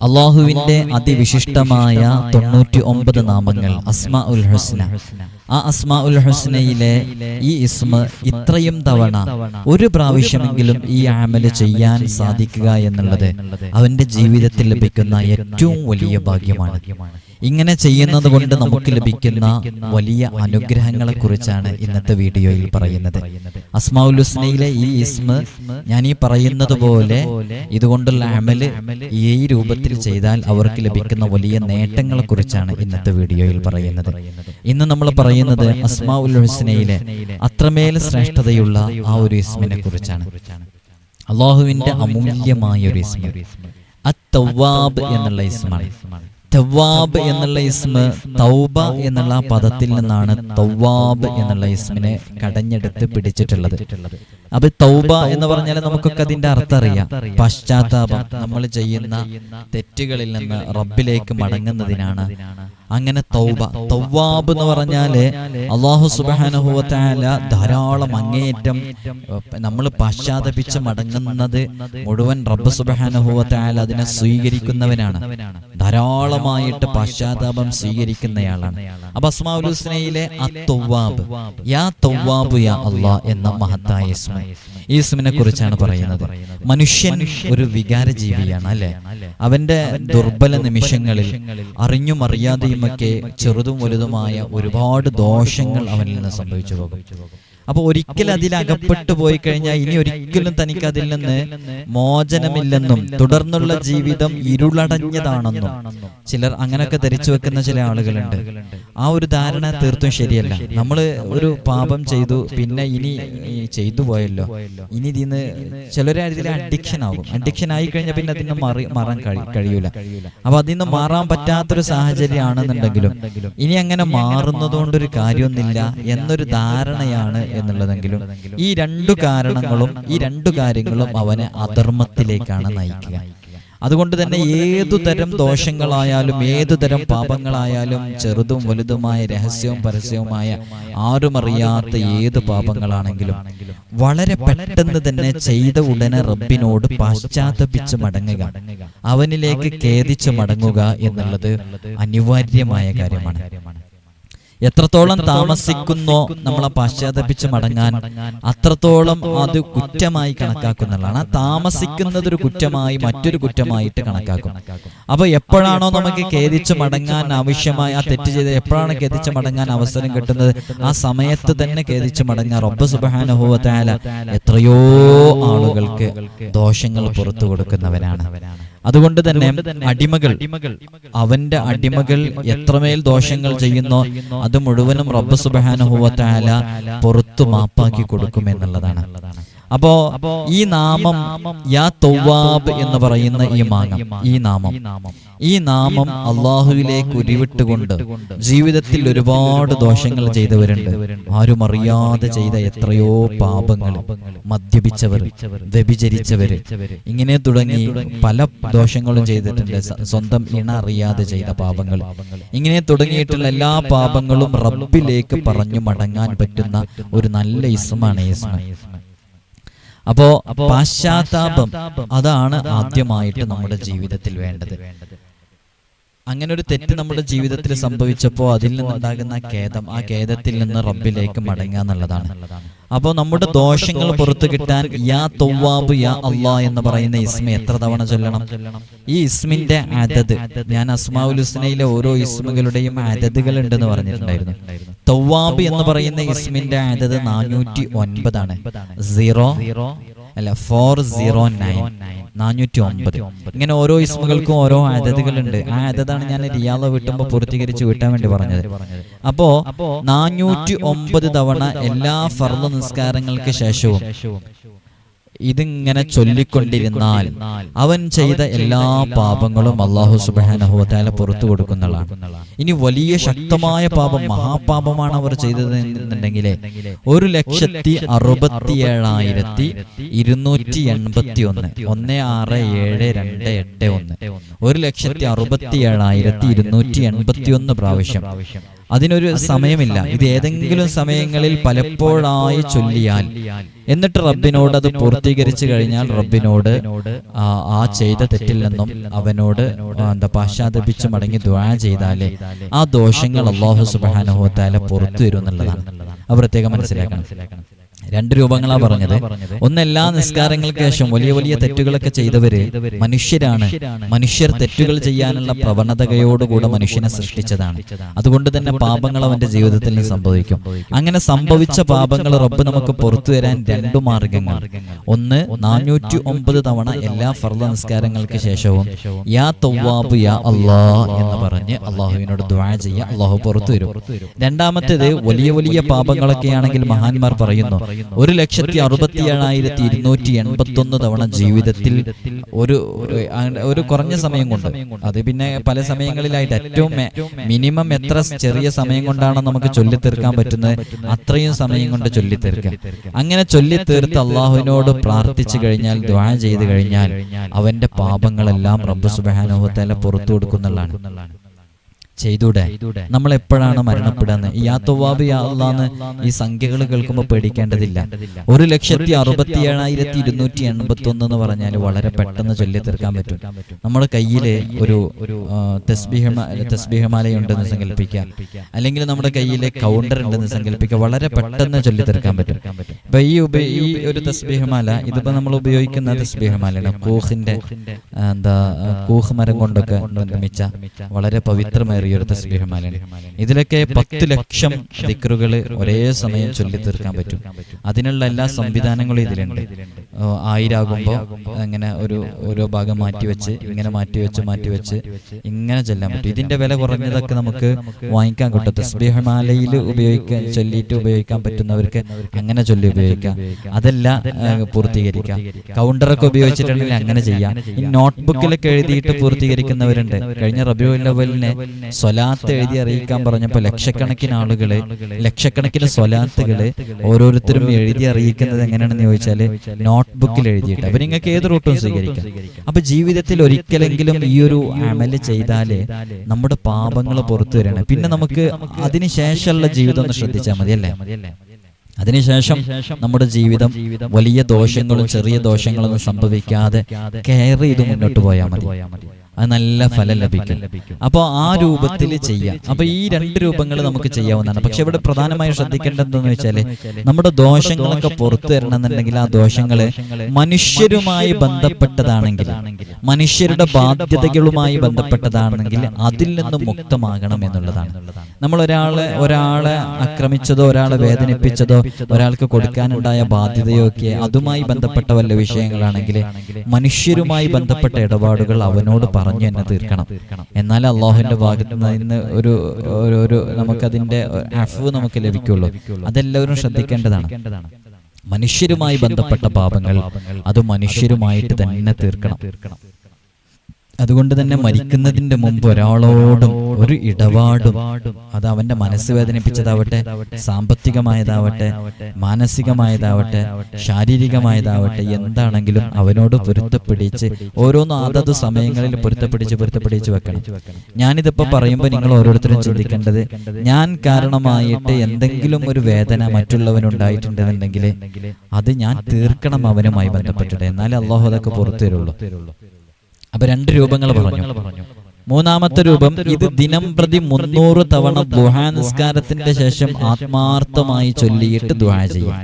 അള്ളാഹുവിന്റെ അതിവിശിഷ്ടമായ തൊണ്ണൂറ്റി ഒമ്പത് നാമങ്ങൾ അസ്മാ ഉൽ ഹുസ്ന. ആ അസ്മാ ഉൽ ഹുസ്നയിലെ ഈ ഇസ്മ ഇത്രയും തവണ ഒരു പ്രാവശ്യമെങ്കിലും ഈ ആമൽ ചെയ്യാൻ സാധിക്കുക എന്നുള്ളത് അവന്റെ ജീവിതത്തിൽ ലഭിക്കുന്ന ഏറ്റവും വലിയ ഭാഗ്യമാണ്. ഇങ്ങനെ ചെയ്യുന്നത് കൊണ്ട് നമുക്ക് ലഭിക്കുന്ന വലിയ അനുഗ്രഹങ്ങളെ കുറിച്ചാണ് ഇന്നത്തെ വീഡിയോയിൽ പറയുന്നത്. അസ്മാഉൽ ഹുസ്നയിലെ ഈ ഇസ്മ ഞാൻ ഈ പറയുന്നത് പോലെ ഇതുകൊണ്ടുള്ള അമൽ ഈ രൂപത്തിൽ ചെയ്താൽ അവർക്ക് ലഭിക്കുന്ന വലിയ നേട്ടങ്ങളെ കുറിച്ചാണ് ഇന്നത്തെ വീഡിയോയിൽ പറയുന്നത്. ഇന്ന് നമ്മൾ പറയുന്നത് അസ്മാഉൽ ഹുസ്നയിലെ അത്രമേൽ ശ്രേഷ്ഠതയുള്ള ആ ഒരു ഇസ്മിനെ കുറിച്ചാണ്. അള്ളാഹുവിന്റെ അമൂല്യമായ ഒരു ഇസ്മ. അത്തവാബ് എന്നുള്ള ഇസ്മാണ്. തവാബ് എന്നുള്ള ഇസ്മ തൗബ എന്നുള്ള പദത്തിൽ നിന്നാണ് തവാബ് എന്നുള്ള ഇസ്മിനെ കടഞ്ഞെടുത്ത് പിടിച്ചിട്ടുള്ളത്. അപ്പൊ തൗബ എന്ന് പറഞ്ഞാൽ നമുക്കൊക്കെ അതിന്റെ അർത്ഥം അറിയാം പശ്ചാത്താപം നമ്മൾ ചെയ്യുന്ന തെറ്റുകളിൽ നിന്ന് റബ്ബിലേക്ക് മടങ്ങുന്നതിനാണ് അങ്ങനെ തൗബ തൗവാബ് എന്ന് പറഞ്ഞാൽ അള്ളാഹു സുബാനുഭവത്തായ ധാരാളം അങ്ങേയറ്റം നമ്മൾ പശ്ചാത്തപിച്ച് മടങ്ങുന്നത് മുഴുവൻ റബ്ബ് സുബാനുഭവത്തായ അതിനെ സ്വീകരിക്കുന്നവനാണ്. ധാരാളമായിട്ട് പശ്ചാത്താപം സ്വീകരിക്കുന്നയാളാണ്. അപ്പൊ ഹുസ്നയിലെ തൗവാബ്. യാ തൗവാബ് യാ അള്ളാ എന്ന മഹത്തായ ഇസ്മിനെ കുറിച്ചാണ് പറയുന്നത്. മനുഷ്യൻ ഒരു വികാര ജീവിയാണ് അല്ലെ? അവന്റെ ദുർബല നിമിഷങ്ങളിൽ അറിഞ്ഞും അറിയാതെയുമൊക്കെ ചെറുതും വലുതുമായ ഒരുപാട് ദോഷങ്ങൾ അവനിൽ നിന്ന് സംഭവിച്ചു പോകും. അപ്പൊ ഒരിക്കൽ അതിൽ അകപ്പെട്ടു പോയി കഴിഞ്ഞാൽ ഇനി ഒരിക്കലും തനിക്ക് അതിൽ നിന്ന് മോചനമില്ലെന്നും തുടർന്നുള്ള ജീവിതം ഇരുളടഞ്ഞതാണെന്നും ചിലർ അങ്ങനെയൊക്കെ ധരിച്ചു വെക്കുന്ന ചില ആളുകളുണ്ട്. ആ ഒരു ധാരണ തീർത്തും ശരിയല്ല. നമ്മൾ ഒരു പാപം ചെയ്തു പിന്നെ ഇനി ചെയ്തു പോയല്ലോ. ഇനി ഇതിന്ന് ചിലരെ ഇതിൽ അഡിക്ഷൻ ആവും. അഡിക്ഷൻ ആയി കഴിഞ്ഞാൽ പിന്നെ അതിന് മാറി മാറാൻ കഴിയൂല. അപ്പൊ അതിൽ നിന്ന് മാറാൻ പറ്റാത്തൊരു സാഹചര്യമാണെന്നുണ്ടെങ്കിലും ഇനി അങ്ങനെ മാറുന്നതുകൊണ്ടൊരു കാര്യമൊന്നുമില്ല എന്നൊരു ധാരണയാണ് എന്നുള്ളതെങ്കിലും ഈ രണ്ടു കാരണങ്ങളും ഈ രണ്ടു കാര്യങ്ങളും അവനെ അധർമ്മത്തിലേക്കാണ് നയിക്കുക. അതുകൊണ്ട് തന്നെ ഏതു തരം ദോഷങ്ങളായാലും ഏതു തരം പാപങ്ങളായാലും ചെറുതും വലുതുമായ രഹസ്യവും പരസ്യവുമായ ആരുമറിയാത്ത ഏത് പാപങ്ങളാണെങ്കിലും വളരെ പെട്ടെന്ന് തന്നെ ചെയ്ത ഉടനെ റബ്ബിനോട് പാശ്ചാത്തപിച്ച് മടങ്ങുക അവനിലേക്ക് ഖേദിച്ച് മടങ്ങുക എന്നുള്ളത് അനിവാര്യമായ കാര്യമാണ്. എത്രത്തോളം താമസിക്കുന്നോ നമ്മളെ പാശ്ചാത്തപിച്ച് മടങ്ങാൻ അത്രത്തോളം അത് കുറ്റമായി കണക്കാക്കുന്നതാണ്. ആ താമസിക്കുന്നത് ഒരു കുറ്റമായി മറ്റൊരു കുറ്റമായിട്ട് കണക്കാക്കും. അപ്പൊ എപ്പോഴാണോ നമുക്ക് ഖേദിച്ച് മടങ്ങാൻ ആവശ്യമായ ആ തെറ്റ് ചെയ്ത് എപ്പോഴാണ് ഖേദിച്ച് മടങ്ങാൻ അവസരം കിട്ടുന്നത്? ആ സമയത്ത് തന്നെ ഖേദിച്ച് മടങ്ങാൻ റബ്ബ് സുബാനുഭവത്തായാല എത്രയോ ആളുകൾക്ക് ദോഷങ്ങൾ പുറത്തു കൊടുക്കുന്നവനാണ് അതുകൊണ്ട് തന്നെ അടിമകൾ അവന്റെ അടിമകൾ എത്രമേൽ ദോഷങ്ങൾ ചെയ്യുന്നോ അത് മുഴുവനും റബ്ബ് സുബാനുഭവത്താല പുറത്തു മാപ്പാക്കി കൊടുക്കും എന്നുള്ളതാണ്. അപ്പോ ഈ നാമം യാ തൗവാബ് എന്ന് പറയുന്ന ഈ മാനം. ഈ നാമം. ഈ നാമം അള്ളാഹുവിലേക്ക് ഉരുവിട്ടുകൊണ്ട് ജീവിതത്തിൽ ഒരുപാട് ദോഷങ്ങൾ ചെയ്തവരുണ്ട്. ആരും അറിയാതെ ചെയ്ത എത്രയോ പാപങ്ങൾ മദ്യപിച്ചവർ വ്യഭിചരിച്ചവര് ഇങ്ങനെ തുടങ്ങി പല ദോഷങ്ങളും ചെയ്തിട്ടുണ്ട്. സ്വന്തം ഇണ അറിയാതെ ചെയ്ത പാപങ്ങൾ. ഇങ്ങനെ തുടങ്ങിയിട്ടുള്ള എല്ലാ പാപങ്ങളും റബ്ബിലേക്ക് പറഞ്ഞു മടങ്ങാൻ പറ്റുന്ന ഒരു നല്ല ഇസ്മാണ് ഇസ്മ. അപ്പോ പാശ്ചാത്താപം അതാണ് ആദ്യമായിട്ട് നമ്മുടെ ജീവിതത്തിൽ വേണ്ടത്. അങ്ങനെ ഒരു തെറ്റ് നമ്മുടെ ജീവിതത്തിൽ സംഭവിച്ചപ്പോൾ അതിൽ നിന്നുണ്ടാകുന്ന ഖേദം ആ ഖേദത്തിൽ നിന്ന് റബ്ബിലേക്ക് മടങ്ങുക എന്നുള്ളതാണ്. അപ്പോൾ നമ്മുടെ ദോഷങ്ങൾ പുറത്തു കിട്ടാൻ യാ തൊവ്വാബ് യാ അള്ളാ എന്ന് പറയുന്ന ഇസ്മ എത്ര തവണ ചൊല്ലണം? ഈ ഇസ്മിന്റെ അതത്. ഞാൻ അസ്മാഉൽ ഹുസ്നയിലെ ഓരോ ഇസ്മുകളുടെയും അതതുകൾ ഉണ്ടെന്ന് പറഞ്ഞിട്ടുണ്ടായിരുന്നു. തൊവ്വാബ് എന്ന് പറയുന്ന ഇസ്മിന്റെ അതത് നാനൂറ്റി ഒൻപതാണ്. സീറോ അല്ല ഫോർ സീറോ നയൻ നാനൂറ്റി ഒമ്പത് ഇങ്ങനെ ഓരോ ഇസ്മുകൾക്കും ഓരോ അതതുകളുണ്ട് ആ അതതാണ് ഞാൻ റിയാദ വിട്ടുമ്പോൾ പൂർത്തീകരിച്ച് വിട്ടാൻ വേണ്ടി പറഞ്ഞത്. അപ്പോ നാനൂറ്റി ഒമ്പത് തവണ എല്ലാ ഫർദ നിസ്കാരങ്ങൾക്ക് ശേഷവും ഇതിങ്ങനെ ചൊല്ലിക്കൊണ്ടിരുന്നാൽ അവൻ ചെയ്ത എല്ലാ പാപങ്ങളും അള്ളാഹു സുബാനഹുത്താല പുറത്തു കൊടുക്കുന്നതാണ് ഇനി വലിയ ശക്തമായ പാപം മഹാപാപമാണ് അവർ ചെയ്തത് എന്നുണ്ടെങ്കിൽ ഒരു ലക്ഷത്തി അറുപത്തി ഏഴായിരത്തി ഇരുന്നൂറ്റി എൺപത്തി ഒന്ന് ഒന്ന് ആറ് ഏഴ് രണ്ട് എട്ട് ഒന്ന്. ഒരു ലക്ഷത്തി അറുപത്തി ഏഴായിരത്തി ഇരുന്നൂറ്റി എൺപത്തി ഒന്ന് പ്രാവശ്യം. അതിനൊരു സമയമില്ല. ഇത് ഏതെങ്കിലും സമയങ്ങളിൽ പലപ്പോഴായി ചൊല്ലിയാൽ എന്നിട്ട് റബ്ബിനോട് അത് പൂർത്തീകരിച്ചു കഴിഞ്ഞാൽ റബ്ബിനോട് ആ, ചെയ്ത തെറ്റിൽ നിന്നും അവനോട് എന്താ പാശ്ചാത്തപിച്ച് മടങ്ങി ദ്വാ ചെയ്താലേ ആ ദോഷങ്ങൾ അള്ളാഹു സുബാനുഭവത്താല പുറത്തു വരും എന്നുള്ളതാണ് അത് പ്രത്യേകം മനസ്സിലാക്കണം. രണ്ട് രൂപങ്ങളാ പറഞ്ഞത്. ഒന്ന് എല്ലാ നിസ്കാരങ്ങൾക്ക് ശേഷം വലിയ വലിയ തെറ്റുകളൊക്കെ ചെയ്തവര് മനുഷ്യരാണ്. മനുഷ്യർ തെറ്റുകൾ ചെയ്യാനുള്ള പ്രവണതയോടുകൂടെ മനുഷ്യനെ സൃഷ്ടിച്ചതാണ്. അതുകൊണ്ട് തന്നെ പാപങ്ങൾ അവന്റെ ജീവിതത്തിൽ നിന്ന് സംഭവിക്കും. അങ്ങനെ സംഭവിച്ച പാപങ്ങൾ റബ്ബ് നമുക്ക് പുറത്തു വരാൻ രണ്ടു മാർഗങ്ങൾ. ഒന്ന് നാനൂറ്റി ഒമ്പത് തവണ എല്ലാ ഫർദ നിസ്കാരങ്ങൾക്ക് ശേഷവും യാ തവ്വാബ് യാ അള്ളാ എന്ന് പറഞ്ഞ് അള്ളാഹുവിനോട് ദ്വാ ചെയ്യുക അള്ളാഹു പുറത്തു വരും. രണ്ടാമത്തേത് വലിയ വലിയ പാപങ്ങളൊക്കെയാണെങ്കിൽ മഹാന്മാർ പറയുന്നു ഒരു ലക്ഷത്തി അറുപത്തി ഏഴായിരത്തി ഇരുന്നൂറ്റി എൺപത്തി ഒന്ന് തവണ ജീവിതത്തിൽ ഒരു ഒരു- കുറഞ്ഞ സമയം കൊണ്ട്. അത് പിന്നെ പല സമയങ്ങളിലായിട്ട് ഏറ്റവും മിനിമം എത്ര ചെറിയ സമയം കൊണ്ടാണ് നമുക്ക് ചൊല്ലിത്തീർക്കാൻ പറ്റുന്നത്? അത്രയും സമയം കൊണ്ട് ചൊല്ലിത്തീർക്കുക അങ്ങനെ ചൊല്ലിത്തീർത്ത് അള്ളാഹുവിനോട് പ്രാർത്ഥിച്ചു കഴിഞ്ഞാൽ ദ്വാന ചെയ്തു കഴിഞ്ഞാൽ അവന്റെ പാപങ്ങളെല്ലാം റബ്ബു സുബാനുഭവത്തല പുറത്തു കൊടുക്കുന്നുള്ളതാണ്. ചെയ്തൂടെ? നമ്മൾ എപ്പോഴാണ് മരണപ്പെടുന്നത്? ഈ യാ യാന്ന് ഈ സംഖ്യകൾ കേൾക്കുമ്പോൾ പേടിക്കേണ്ടതില്ല. ഒരു ലക്ഷത്തി അറുപത്തി ഏഴായിരത്തി ഇരുന്നൂറ്റി എൺപത്തി ഒന്ന് എന്ന് പറഞ്ഞാൽ വളരെ പെട്ടെന്ന് ചൊല്ലി തീർക്കാൻ പറ്റും. നമ്മുടെ കയ്യിൽ ഒരു ആ, തസ്ബീഹമ തസ്ബീഹമാലയുണ്ടെന്ന് സങ്കല്പിക്കുക. അല്ലെങ്കിൽ നമ്മുടെ കയ്യിലെ കൗണ്ടർ ഉണ്ടെന്ന് സങ്കല്പിക്കുക. വളരെ പെട്ടെന്ന് ചൊല്ലി തീർക്കാൻ പറ്റും. ഇപ്പൊ ഈ ഉപ ഈ ഒരു തസ്ബിഹമാല ഇതിപ്പോ നമ്മൾ ഉപയോഗിക്കുന്ന തസ്ബിഹമാലയാണ്. കൂഹിന്റെ എന്താ കൂഹ് മരം കൊണ്ടൊക്കെ നിർമ്മിച്ച വളരെ പവിത്രമേറിയ ഒരു തസ്ബീഹമാലയാണ് ഇതിലൊക്കെ പത്ത് ലക്ഷം ദിക്റുകൾ ഒരേ സമയം ചൊല്ലി തീർക്കാൻ പറ്റും. അതിനുള്ള എല്ലാ സംവിധാനങ്ങളും ഇതിലുണ്ട്. ഓ, ആയിരാകുമ്പോ അങ്ങനെ ഒരു ഓരോ ഭാഗം മാറ്റിവെച്ച് ഇങ്ങനെ മാറ്റിവെച്ച് മാറ്റിവെച്ച് ഇങ്ങനെ ചൊല്ലാൻ പറ്റും. ഇതിന്റെ വില കുറഞ്ഞതൊക്കെ നമുക്ക് വാങ്ങിക്കാൻ കിട്ടും തസ്ബിഹിമാലയിൽ ഉപയോഗിക്കാൻ ചൊല്ലിയിട്ട് ഉപയോഗിക്കാൻ പറ്റുന്നവർക്ക് അങ്ങനെ ചൊല്ലി ഉപയോഗിക്കാം. അതല്ല പൂർത്തീകരിക്കാം. കൗണ്ടറൊക്കെ ഉപയോഗിച്ചിട്ടുണ്ടെങ്കിൽ അങ്ങനെ ചെയ്യാം. ഈ നോട്ട്ബുക്കിലൊക്കെ എഴുതിയിട്ട് പൂർത്തീകരിക്കുന്നവരുണ്ട്. കഴിഞ്ഞ റബിയു ലെവലിന് സ്വലാത്ത് എഴുതി അറിയിക്കാൻ പറഞ്ഞപ്പോൾ ലക്ഷക്കണക്കിന് ആളുകൾ ലക്ഷക്കണക്കിന് സ്വലാത്തുകൾ ഓരോരുത്തരും എഴുതി അറിയിക്കുന്നത് എങ്ങനെയാണെന്ന് ചോദിച്ചാൽ നോട്ട്ബുക്കിൽ എഴുതിയിട്ട്. അപ്പൊ നിങ്ങൾക്ക് ഏത് റൂട്ടും സ്വീകരിക്കാം. അപ്പൊ ജീവിതത്തിൽ ഒരിക്കലെങ്കിലും ഈ ഒരു അമൽ ചെയ്താൽ നമ്മുടെ പാപങ്ങൾ പുറത്തു വരണം പിന്നെ നമുക്ക് അതിനുശേഷമുള്ള ജീവിതം ഒന്ന് ശ്രദ്ധിച്ചാൽ മതി അല്ലേ? അതിനുശേഷം നമ്മുടെ ജീവിതം വലിയ ദോഷങ്ങളും ചെറിയ ദോഷങ്ങളൊന്നും സംഭവിക്കാതെ കെയർ ചെയ്ത് മുന്നോട്ട് പോയാൽ മതി. അത് നല്ല ഫലം ലഭിക്കും. അപ്പോൾ ആ രൂപത്തിൽ ചെയ്യാം. അപ്പൊ ഈ രണ്ട് രൂപങ്ങൾ നമുക്ക് ചെയ്യാവുന്നതാണ്. പക്ഷെ ഇവിടെ പ്രധാനമായും ശ്രദ്ധിക്കേണ്ടതെന്ന് വെച്ചാൽ നമ്മുടെ ദോഷങ്ങളൊക്കെ പുറത്തു വരണമെന്നുണ്ടെങ്കിൽ ആ ദോഷങ്ങൾ മനുഷ്യരുമായി ബന്ധപ്പെട്ടതാണെങ്കിൽ മനുഷ്യരുടെ ബാധ്യതകളുമായി ബന്ധപ്പെട്ടതാണെങ്കിൽ അതിൽ നിന്ന് മുക്തമാകണം എന്നുള്ളതാണ്. നമ്മൾ ഒരാളെ ഒരാളെ ആക്രമിച്ചതോ ഒരാളെ വേദനിപ്പിച്ചതോ ഒരാൾക്ക് കൊടുക്കാനുണ്ടായ ബാധ്യതയോ ഒക്കെ അതുമായി ബന്ധപ്പെട്ട വല്ല വിഷയങ്ങളാണെങ്കിൽ മനുഷ്യരുമായി ബന്ധപ്പെട്ട ഇടപാടുകൾ അവനോട് പറഞ്ഞു തന്നെ തീർക്കണം. എന്നാൽ അള്ളാഹുവിന്റെ ഭാഗത്ത് നിന്ന് ഒരു ഒരു- നമുക്കതിന്റെ അഫവ് നമുക്ക് ലഭിക്കുള്ളൂ. അതെല്ലാവരും ശ്രദ്ധിക്കേണ്ടതാണ്. മനുഷ്യരുമായി ബന്ധപ്പെട്ട പാപങ്ങൾ അത് മനുഷ്യരുമായിട്ട് തന്നെ തീർക്കണം. അതുകൊണ്ട് തന്നെ മരിക്കുന്നതിന്റെ മുമ്പ് ഒരാളോടും ഒരു ഇടപാടും അത് അവന്റെ മനസ്സ് വേദനിപ്പിച്ചതാവട്ടെ സാമ്പത്തികമായതാവട്ടെ മാനസികമായതാവട്ടെ ശാരീരികമായതാവട്ടെ എന്താണെങ്കിലും അവനോട് പൊരുത്തപ്പിടിച്ച് ഓരോന്നും അതത് സമയങ്ങളിൽ പൊരുത്തപ്പിടിച്ച് പൊരുത്തപ്പിടിച്ച് വെക്കണം. ഞാനിതിപ്പോ പറയുമ്പോൾ നിങ്ങൾ ഓരോരുത്തരും ചിന്തിക്കേണ്ടത് ഞാൻ കാരണമായിട്ട് എന്തെങ്കിലും ഒരു വേദന മറ്റുള്ളവനുണ്ടായിട്ടുണ്ടെന്നുണ്ടെങ്കിൽ അത് ഞാൻ തീർക്കണം അവനുമായി ബന്ധപ്പെട്ടിട്ട്. എന്നാലേ അള്ളാഹു അതൊക്കെ പുറത്തു തരുള്ളൂ. അപ്പൊ രണ്ട് രൂപങ്ങൾ പറഞ്ഞു. മൂന്നാമത്തെ രൂപം ഇത് ദിനം പ്രതി മുന്നൂറ് തവണ ദുഹാ നിസ്കാരത്തിന്റെ ശേഷം ആത്മാർത്ഥമായി ചൊല്ലിയിട്ട് ദുഹാ ചെയ്യും.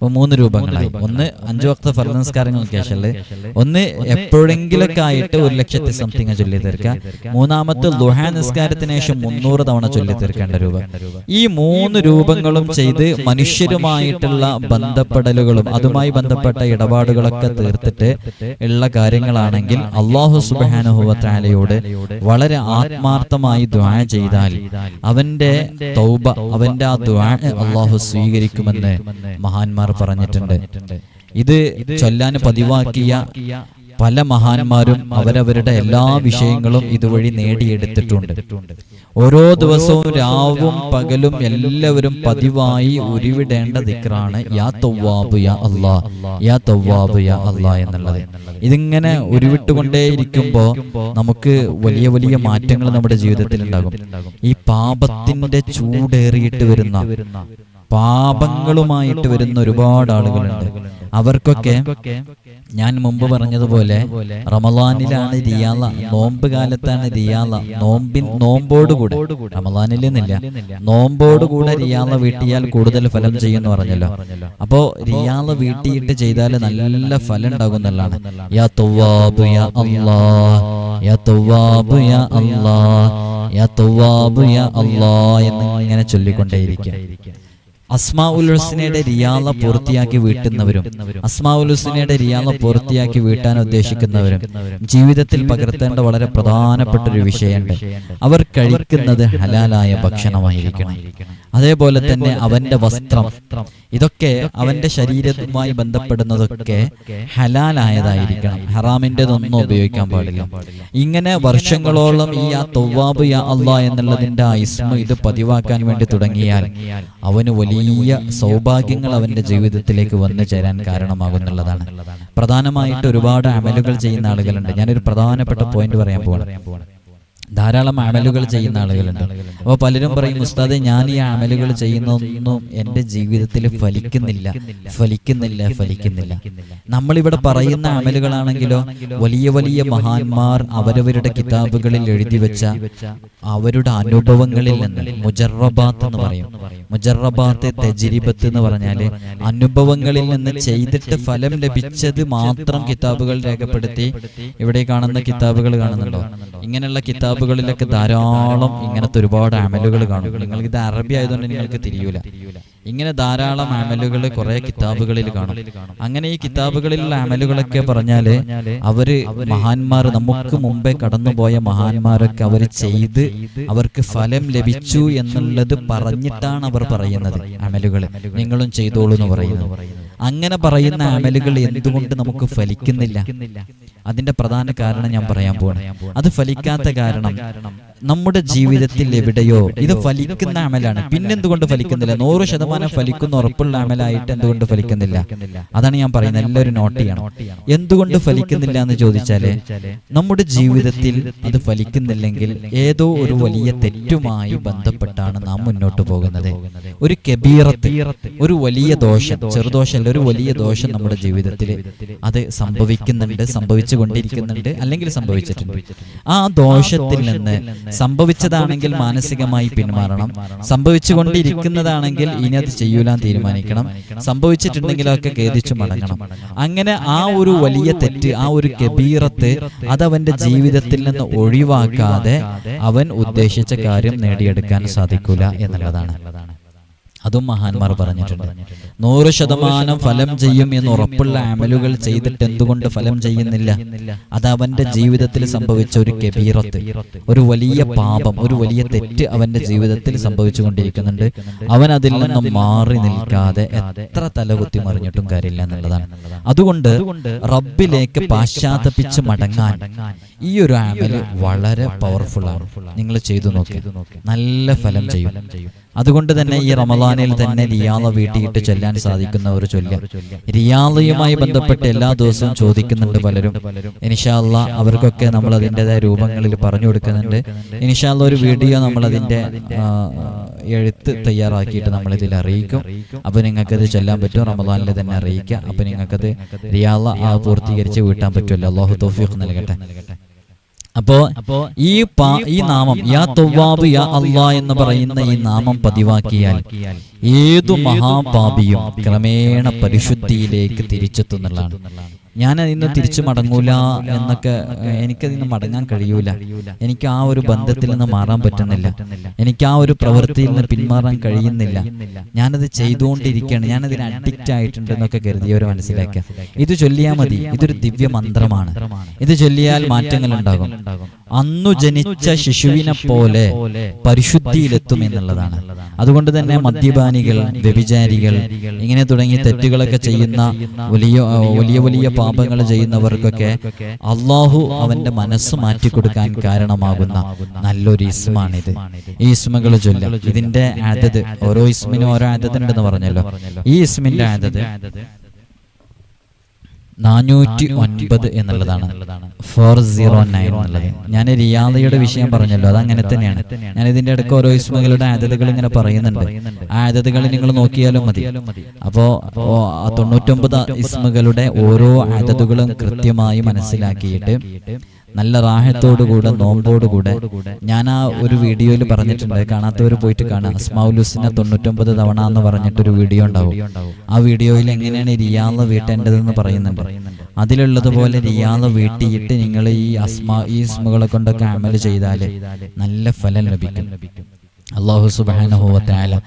മൂന്ന് രൂപങ്ങളായി ഒന്ന് അഞ്ചു വക്ത ഫർദ് നിസ്കാരങ്ങൾക്ക് ശേഷം ഒന്ന് എപ്പോഴെങ്കിലൊക്കെ ആയിട്ട് ഒരു ലക്ഷത്തി സംതിങ് ചൊല്ലി തീർക്കുക മൂന്നാമത്തെ ദുഹാ നിസ്കാരത്തിന് ശേഷം മുന്നൂറ് തവണ ചൊല്ലി തീർക്കേണ്ട രൂപം. ഈ മൂന്ന് രൂപങ്ങളും ചെയ്ത് മനുഷ്യരുമായിട്ടുള്ള ബന്ധപ്പെടലുകളും അതുമായി ബന്ധപ്പെട്ട ഇടപാടുകളൊക്കെ തീർത്തിട്ട് ഉള്ള കാര്യങ്ങളാണെങ്കിൽ അള്ളാഹു സുബാനുഹുവത്താലയോട് വളരെ ആത്മാർത്ഥമായി ദ്വാ ചെയ്താൽ അവന്റെ തൗബ അവന്റെ ആ ദ്വാ അള്ളാഹു സ്വീകരിക്കുമെന്ന് മഹാന്മാർ പറഞ്ഞിട്ടുണ്ട്. ഇത് ചൊല്ലാൻ പതിവാക്കിയ പല മഹാന്മാരും അവരവരുടെ എല്ലാ വിഷയങ്ങളും ഇതുവഴി നേടിയെടുത്തിട്ടുണ്ട്. ഓരോ ദിവസവും രാവും പകലും എല്ലാവരും പതിവായി ഉരുവിടേണ്ട ദിക്റാണ് യാ തവ്വാബ് യാ അല്ലാ യാ തവ്വാബ് യാ അല്ലാ എന്നുള്ളത്. ഇതിങ്ങനെ ഉരുവിട്ടുകൊണ്ടേയിരിക്കുമ്പോൾ നമുക്ക് വലിയ വലിയ മാറ്റങ്ങൾ നമ്മുടെ ജീവിതത്തിൽ ഉണ്ടാകും ഈ പാപത്തിന്റെ ചൂടേറിയിട്ട് വരുന്ന പാപങ്ങളുമായിട്ട് വരുന്ന ഒരുപാട് ആളുകളുണ്ട്. അവർക്കൊക്കെ ഞാൻ മുമ്പ് പറഞ്ഞതുപോലെ റമലാനിലാണ് റിയാല നോമ്പ് കാലത്താണ് റിയാല നോമ്പിൻ നോമ്പോട് കൂടെ റമലാനിൽ നിന്നില്ല നോമ്പോട് കൂടെ റിയാല വീട്ടിയാൽ കൂടുതൽ ഫലം ചെയ്യുമെന്ന് പറഞ്ഞല്ലോ. അപ്പോ റിയാല വീട്ടിയിട്ട് ചെയ്താൽ നല്ല ഫലം ഉണ്ടാകും എന്നുള്ളതാണ്. യാ തവ്വാബ് യാ അല്ലാ. യാ തവ്വാബ് യാ അല്ലാ. യാ തവ്വാബ് യാ അല്ലാ എന്ന് ഇങ്ങനെ ചൊല്ലിക്കൊണ്ടേയിരിക്കും. അസ്മാ ഉൽ ഹുസ്നയുടെ റിയാല പൂർത്തിയാക്കി വീട്ടുന്നവരും അസ്മാഉൽ ഹുസ്നയുടെ റിയാല പൂർത്തിയാക്കി വീട്ടാൻ ഉദ്ദേശിക്കുന്നവരും ജീവിതത്തിൽ പകർത്തേണ്ട വളരെ പ്രധാനപ്പെട്ട ഒരു വിഷയമുണ്ട്. അവർ കഴിക്കുന്നത് ഹലാലായ ഭക്ഷണമായിരിക്കണം. അതേപോലെ തന്നെ അവന്റെ വസ്ത്രം. ഇതൊക്കെ അവന്റെ ശരീരവുമായി ബന്ധപ്പെടുന്നതൊക്കെ ഹലാലായതായിരിക്കണം. ഹറാമിന്റെതൊന്നും ഉപയോഗിക്കാൻ പാടില്ല. ഇങ്ങനെ വർഷങ്ങളോളം ഈ ആ തൊവ്വാബ് യാ അള്ളാ എന്നുള്ളതിന്റെ ആ ഇസ്മ ഇത് പതിവാക്കാൻ വേണ്ടി തുടങ്ങിയാൽ അവന് വലിയ സൗഭാഗ്യങ്ങൾ അവന്റെ ജീവിതത്തിലേക്ക് വന്നു ചേരാൻ കാരണമാകുന്നുള്ളതാണ് പ്രധാനമായിട്ട് ഒരുപാട് അമലുകൾ ചെയ്യുന്ന ആളുകളുണ്ട്. ഞാനൊരു പ്രധാനപ്പെട്ട പോയിന്റ് പറയാൻ പോവാണ്. ധാരാളം അമലുകൾ ചെയ്യുന്ന ആളുകളുണ്ട്. അപ്പോൾ പലരും പറയും ഉസ്താദെ ഞാൻ ഈ അമലുകൾ ചെയ്യുന്നൊന്നും എന്റെ ജീവിതത്തിൽ ഫലിക്കുന്നില്ല. ഫലിക്കുന്നില്ല. ഫലിക്കുന്നില്ല നമ്മളിവിടെ പറയുന്ന അമലുകളാണെങ്കിലോ വലിയ വലിയ മഹാന്മാർ അവരവരുടെ കിതാബുകളിൽ എഴുതി വെച്ച അവരുടെ അനുഭവങ്ങളിൽ നിന്ന് മുജറബാത്ത് എന്ന് പറയും. മുജറബാത്ത് തെജിരിബത്ത് എന്ന് പറഞ്ഞാൽ അനുഭവങ്ങളിൽ നിന്ന് ചെയ്തിട്ട് ഫലം ലഭിച്ചത് മാത്രം കിതാബുകൾ രേഖപ്പെടുത്തി ഇവിടെ കാണുന്ന കിതാബുകൾ കാണുന്നുണ്ടോ? ഇങ്ങനെയുള്ള കിതാബുകളിലൊക്കെ ധാരാളം ഇങ്ങനത്തെ ഒരുപാട് അമലുകൾ കാണും. നിങ്ങൾക്ക് ഇത് അറബി ആയതുകൊണ്ട് നിങ്ങൾക്ക് തിരിയൂല. ഇങ്ങനെ ധാരാളം അമലുകൾ കുറെ കിതാബുകളിൽ കാണും. അങ്ങനെ ഈ കിതാബുകളിലുള്ള അമലുകളൊക്കെ പറഞ്ഞാൽ അവർ മഹാന്മാർ നമുക്ക് മുമ്പേ കടന്നുപോയ മഹാന്മാരൊക്കെ അവർ ചെയ്ത് അവർക്ക് ഫലം ലഭിച്ചു എന്നുള്ളത് പറഞ്ഞിട്ടാണ് അവർ പറയുന്നത് അമലുകൾ നിങ്ങളും ചെയ്തോളൂ എന്ന് പറയുന്നു അങ്ങനെ പറയുന്ന അമലുകൾ എന്തുകൊണ്ട് നമുക്ക് ഫലിക്കുന്നില്ല? അതിന്റെ പ്രധാന കാരണം ഞാൻ പറയാൻ പോകണം അത് ഫലിക്കാത്ത കാരണം നമ്മുടെ ജീവിതത്തിൽ എവിടെയോ. ഇത് ഫലിക്കുന്ന അമലാണ്. പിന്നെന്തുകൊണ്ട് ഫലിക്കുന്നില്ല? നൂറ് ശതമാനം ഫലിക്കുന്ന ഉറപ്പുള്ള അമലായിട്ട് എന്തുകൊണ്ട് ഫലിക്കുന്നില്ല? അതാണ് ഞാൻ പറയുന്നത്. എല്ലാവരും നോട്ട് ചെയ്യണം എന്തുകൊണ്ട് ഫലിക്കുന്നില്ല എന്ന് ചോദിച്ചാൽ നമ്മുടെ ജീവിതത്തിൽ അത് ഫലിക്കുന്നില്ലെങ്കിൽ ഏതോ ഒരു വലിയ തെറ്റുമായി ബന്ധപ്പെട്ടാണ് നാം മുന്നോട്ട് പോകുന്നത്. ഒരു കബീറത്ത് ഒരു വലിയ ദോഷം ചെറുദോഷമല്ല ഒരു വലിയ ദോഷം നമ്മുടെ ജീവിതത്തിൽ അത് സംഭവിക്കുന്നുണ്ട് സംഭവിച്ചു കൊണ്ടിരിക്കുന്നുണ്ട് അല്ലെങ്കിൽ സംഭവിച്ചിട്ടുണ്ട്. ആ ദോഷത്തിൽ നിന്ന് സംഭവിച്ചതാണെങ്കിൽ മാനസികമായി പിന്മാറണം. സംഭവിച്ചുകൊണ്ടിരിക്കുന്നതാണെങ്കിൽ ഇനി അത് ചെയ്യൂലാൻ തീരുമാനിക്കണം. സംഭവിച്ചിട്ടുണ്ടെങ്കിലൊക്കെ ഖേദിച്ചു മടങ്ങണം. അങ്ങനെ ആ ഒരു വലിയ തെറ്റ് ആ ഒരു കബീറത്ത് അതവന്റെ ജീവിതത്തിൽ നിന്ന് ഒഴിവാക്കാതെ അവൻ ഉദ്ദേശിച്ച കാര്യം നേടിയെടുക്കാൻ സാധിക്കൂല എന്നുള്ളതാണ്. അതും മഹാന്മാർ പറഞ്ഞിട്ടുണ്ട്. നൂറ് ശതമാനം ഫലം ചെയ്യും എന്ന് ഉറപ്പുള്ള അമലുകൾ ചെയ്തിട്ട് എന്തുകൊണ്ട് ഫലം ചെയ്യുന്നില്ല? അത് അവന്റെ ജീവിതത്തിൽ സംഭവിച്ച ഒരു കബീറത്ത്. ഒരു വലിയ പാപം ഒരു വലിയ തെറ്റ് അവന്റെ ജീവിതത്തിൽ സംഭവിച്ചുകൊണ്ടിരിക്കുന്നുണ്ട്. അവൻ അതിൽ നിന്നും മാറി നിൽക്കാതെ എത്ര തലകുത്തി മറിഞ്ഞിട്ടും കാര്യമില്ല എന്നുള്ളതാണ്. അതുകൊണ്ട് റബ്ബിലേക്ക് പാശ്ചാത്തപിച്ച് മടങ്ങാൻ ഈ ഒരു ആമൽ വളരെ പവർഫുൾ ആണ്. നിങ്ങൾ ചെയ്തു നോക്കി. നല്ല ഫലം ചെയ്യും. അതുകൊണ്ട് തന്നെ ഈ റമദാനിൽ തന്നെ റിയാള വീട്ടിയിട്ട് ചൊല്ലാൻ സാധിക്കുന്ന ഒരു ചൊല്ല. റിയാളയുമായി ബന്ധപ്പെട്ട് എല്ലാ ദിവസവും ചോദിക്കുന്നുണ്ട് പലരും. ഇനിഷാല്ല അവർക്കൊക്കെ നമ്മൾ അതിന്റെതായ രൂപങ്ങളിൽ പറഞ്ഞു കൊടുക്കുന്നുണ്ട്. ഇനിഷാല്ല ഒരു വീഡിയോ നമ്മൾ അതിന്റെ എഴുത്ത് തയ്യാറാക്കിയിട്ട് നമ്മൾ ഇതിൽ അറിയിക്കും. അപ്പൊ നിങ്ങൾക്കത് ചൊല്ലാൻ പറ്റും. റമദാനിൽ തന്നെ അറിയിക്കാം. അപ്പൊ നിങ്ങൾക്കത് റിയാള പൂർത്തീകരിച്ച് വീട്ടാൻ പറ്റുമല്ലോ. അള്ളാഹു തൗഫീഖ് നൽകട്ടെ. അപ്പോ ഈ ഈ നാമം യാ തൊവാബ് യാ അള്ളാ എന്ന് പറയുന്ന ഈ നാമം പതിവാക്കിയാൽ ഏതു മഹാപാപിയും ക്രമേണ പരിശുദ്ധിയിലേക്ക് തിരിച്ചെത്തുന്നുള്ളതാണ്. ഞാൻ അതിന്ന് തിരിച്ചു മടങ്ങൂല എന്നൊക്കെ എനിക്കതിന്ന് മടങ്ങാൻ കഴിയൂല. എനിക്ക് ആ ഒരു ബന്ധത്തിൽ നിന്ന് മാറാൻ പറ്റുന്നില്ല. എനിക്ക് ആ ഒരു പ്രവൃത്തിയിൽ നിന്ന് പിന്മാറാൻ കഴിയുന്നില്ല. ഞാനത് ചെയ്തുകൊണ്ടിരിക്കുകയാണ്. ഞാനതിന് അഡിക്റ്റ് ആയിട്ടുണ്ട് എന്നൊക്കെ കരുതിയവർ മനസ്സിലാക്കുക. ഇത് ചൊല്ലിയാൽ മതി. ഇതൊരു ദിവ്യ മന്ത്രമാണ്. ഇത് ചൊല്ലിയാൽ മാറ്റങ്ങൾ ഉണ്ടാകും അന്നു ജനിച്ച ശിശുവിനെ പോലെ പരിശുദ്ധിയിലെത്തും എന്നുള്ളതാണ്. അതുകൊണ്ട് തന്നെ മദ്യപാനികൾ വ്യഭിചാരികൾ ഇങ്ങനെ തുടങ്ങിയ തെറ്റുകളൊക്കെ ചെയ്യുന്ന വലിയ വലിയ വലിയ പാപങ്ങൾ ചെയ്യുന്നവർക്കൊക്കെ അള്ളാഹു അവന്റെ മനസ്സ് മാറ്റിക്കൊടുക്കാൻ കാരണമാകുന്ന നല്ലൊരു ഇസ്മാണിത്. ഈ ഇസ്മകൾ ചൊല്ലാം. ഇതിന്റെ ആദത് ഓരോ ഇസ്മിനും ഓരോ ആദത്തുണ്ടെന്ന് പറഞ്ഞല്ലോ. ഈ ഇസ്മിന്റെ ആദത് നാനൂറ്റി ഒൻപത് എന്നുള്ളതാണ്. ഫോർ സീറോ നയൻ എന്നുള്ളത്. ഞാൻ റിയാദയുടെ വിഷയം പറഞ്ഞല്ലോ അത് അങ്ങനെ തന്നെയാണ്. ഞാൻ ഇതിന്റെ ഇടയ്ക്ക് ഓരോ ഇസ്മകളുടെ ആദ്യതകൾ ഇങ്ങനെ പറയുന്നുണ്ട്. ആ ആദ്യതകൾ നിങ്ങൾ നോക്കിയാലും മതി. അപ്പോ ആ തൊണ്ണൂറ്റൊമ്പത് ഇസ്മകളുടെ ഓരോ ആദ്യതകളും കൃത്യമായി മനസ്സിലാക്കിയിട്ട് നല്ല റാഹത്തോടുകൂടെ നോമ്പോടുകൂടെ ഞാൻ ആ ഒരു വീഡിയോയിൽ പറഞ്ഞിട്ടുണ്ട്. കാണാത്തവർ പോയിട്ട് കാണാം. അസ്മാഉലുസിനെ തൊണ്ണൂറ്റൊമ്പത് തവണ എന്ന് പറഞ്ഞിട്ടൊരു വീഡിയോ ഉണ്ടാവും. ആ വീഡിയോയിൽ എങ്ങനെയാണ് റിയാന്ന് വീട്ടേണ്ടതെന്ന് പറയുന്നുണ്ട്. അതിലുള്ളതുപോലെ റിയാന്ന് വീട്ടിയിട്ട് നിങ്ങൾ ഈ അസ്മാ ഈ ഇസ്മുകളെ കൊണ്ടൊക്കെ അമൽ ചെയ്താൽ നല്ല ഫലം ലഭിക്കും. അള്ളാഹു സുബാനഹുവത്തായ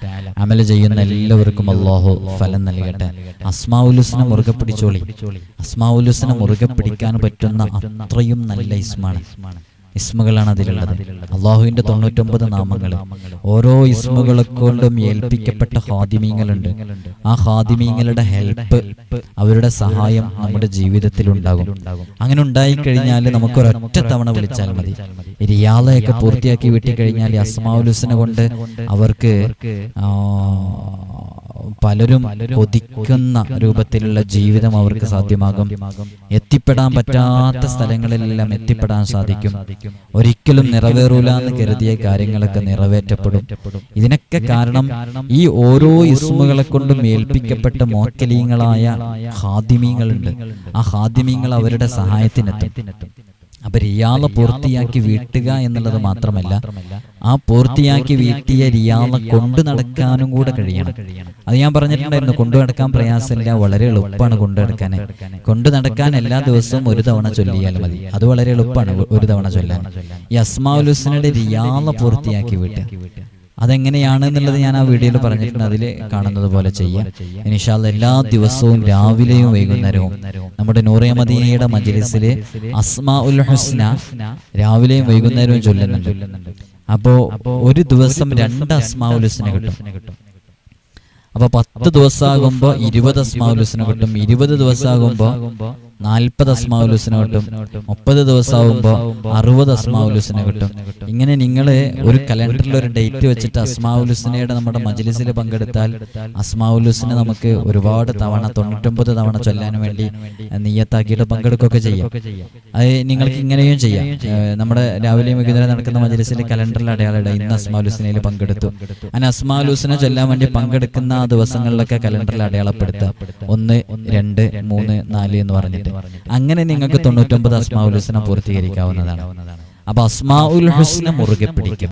അമൽ ചെയ്യുന്ന എല്ലാവർക്കും അള്ളാഹു ഫലം നൽകട്ടെ. അസ്മാവുലുസിന് മുറുകെ പിടിച്ചോളി. അസ്മാവുലുസിന് മുറുകെ പിടിക്കാൻ പറ്റുന്ന അത്രയും നല്ല ഇസ്മാണ്. ഇസ്മുകളാണ് അതിലുള്ളത്. അള്ളാഹുവിന്റെ തൊണ്ണൂറ്റൊമ്പത് നാമങ്ങൾ ഓരോ ഇസ്മുകളെ കൊണ്ടും ഏൽപ്പിക്കപ്പെട്ട ഹാദിമീങ്ങളുണ്ട് ആ ഹാദിമീങ്ങളുടെ ഹെൽപ്പ് അവരുടെ സഹായം നമ്മുടെ ജീവിതത്തിൽ ഉണ്ടാകും അങ്ങനെ ഉണ്ടായിക്കഴിഞ്ഞാൽ നമുക്ക് ഒരൊറ്റ തവണ വിളിച്ചാൽ മതി. റിയാലയൊക്കെ പൂർത്തിയാക്കി വിട്ടിക്കഴിഞ്ഞാൽ ഈ അസ്മാഉലുസിനെ കൊണ്ട് അവർക്ക് പലരും കൊതിക്കുന്ന രൂപത്തിലുള്ള ജീവിതം അവർക്ക് സാധ്യമാകും. എത്തിപ്പെടാൻ പറ്റാത്ത സ്ഥലങ്ങളിലെല്ലാം എത്തിപ്പെടാൻ സാധിക്കും. ഒരിക്കലും നിറവേറൂല എന്ന് കരുതിയ കാര്യങ്ങളൊക്കെ നിറവേറ്റപ്പെടും. ഇതിനൊക്കെ കാരണം ഈ ഓരോ ഇസ്മുകളെ കൊണ്ടും ഏൽപ്പിക്കപ്പെട്ട മോക്കലീങ്ങളായ ഹാദിമീങ്ങളുണ്ട് ആ ഹാദിമീങ്ങൾ അവരുടെ സഹായത്തിനെത്തും. അപ്പൊ റിയാള പൂർത്തിയാക്കി വീട്ടുക എന്നുള്ളത് മാത്രമല്ല ആ പൂർത്തിയാക്കി വീട്ടിയ റിയാള കൊണ്ടു നടക്കാനും കൂടെ കഴിയണം. അത് ഞാൻ പറഞ്ഞിട്ടുണ്ടായിരുന്നു കൊണ്ടു നടക്കാൻ പ്രയാസമില്ല വളരെ എളുപ്പമാണ് കൊണ്ടു നടക്കാൻ കൊണ്ടു നടക്കാൻ എല്ലാ ദിവസവും ഒരു തവണ ചൊല്ലിയാൽ മതി. അത് വളരെ എളുപ്പമാണ് ഒരു തവണ ചൊല്ലാൻ. ഈ അസ്മാഉലുസിനുടെ റിയാള പൂർത്തിയാക്കി വീട്ടുക അതെങ്ങനെയാണ് എന്നുള്ളത് ഞാൻ ആ വീഡിയോയിൽ പറഞ്ഞിട്ടുണ്ട്. അതിൽ കാണുന്നത് പോലെ ചെയ്യാം. ഇനിഷാൽ എല്ലാ ദിവസവും രാവിലെയും വൈകുന്നേരവും നമ്മുടെ നൂറിയ മദീനയുടെ മജ്ലിസിൽ അസ്മാ ഉൽ ഹുസ്ന രാവിലെയും വൈകുന്നേരവും ചൊല്ലുന്നുണ്ട്. അപ്പോ ഒരു ദിവസം രണ്ട് അസ്മാ ഉൽ ഹുസ്ന കിട്ടും. അപ്പൊ പത്ത് ദിവസമാകുമ്പോ ഇരുപത് അസ്മാവുലുസിന് കിട്ടും. ഇരുപത് ദിവസമാകുമ്പോ നാൽപ്പത് അസ്മാവുലുസിന് കിട്ടും. മുപ്പത് ദിവസമാകുമ്പോ അറുപത് അസ്മാവുലുസിന് കിട്ടും. ഇങ്ങനെ നിങ്ങൾ ഒരു കലണ്ടറിൽ ഒരു ഡേറ്റ് വെച്ചിട്ട് അസ്മാവുലുസിനയുടെ നമ്മുടെ മജ്ലിസിൽ പങ്കെടുത്താൽ അസ്മാവുലുസിനെ നമുക്ക് ഒരുപാട് തവണ തൊണ്ണൂറ്റൊമ്പത് തവണ ചൊല്ലാൻ വേണ്ടി നീയത്താക്കിയിട്ട് പങ്കെടുക്കുകയൊക്കെ ചെയ്യാം. അത് നിങ്ങൾക്ക് ഇങ്ങനെയും ചെയ്യാം. നമ്മുടെ രാവിലെയും വൈകുന്നേരം നടക്കുന്ന മജ്ലിസിൽ കലണ്ടറിൽ അടയാളം ഇന്ന് അസ്മാലുസിനയിൽ പങ്കെടുത്തു. അങ്ങനെ അസ്മാലുസിനെ ചൊല്ലാൻ വേണ്ടി പങ്കെടുക്കുന്ന ദിവസങ്ങളിലൊക്കെ കലണ്ടറിൽ അടയാളപ്പെടുത്തുക. ഒന്ന് രണ്ട് മൂന്ന് നാല് എന്ന് പറഞ്ഞിട്ട്. അങ്ങനെ നിങ്ങൾക്ക് തൊണ്ണൂറ്റൊമ്പത് അസ്മാഉൽ ഹുസ്ന പൂർത്തീകരിക്കാവുന്നതാണ്. അപ്പൊ അസ്മാഉൽ ഹുസ്ന മുറുകെ പിടിക്കും.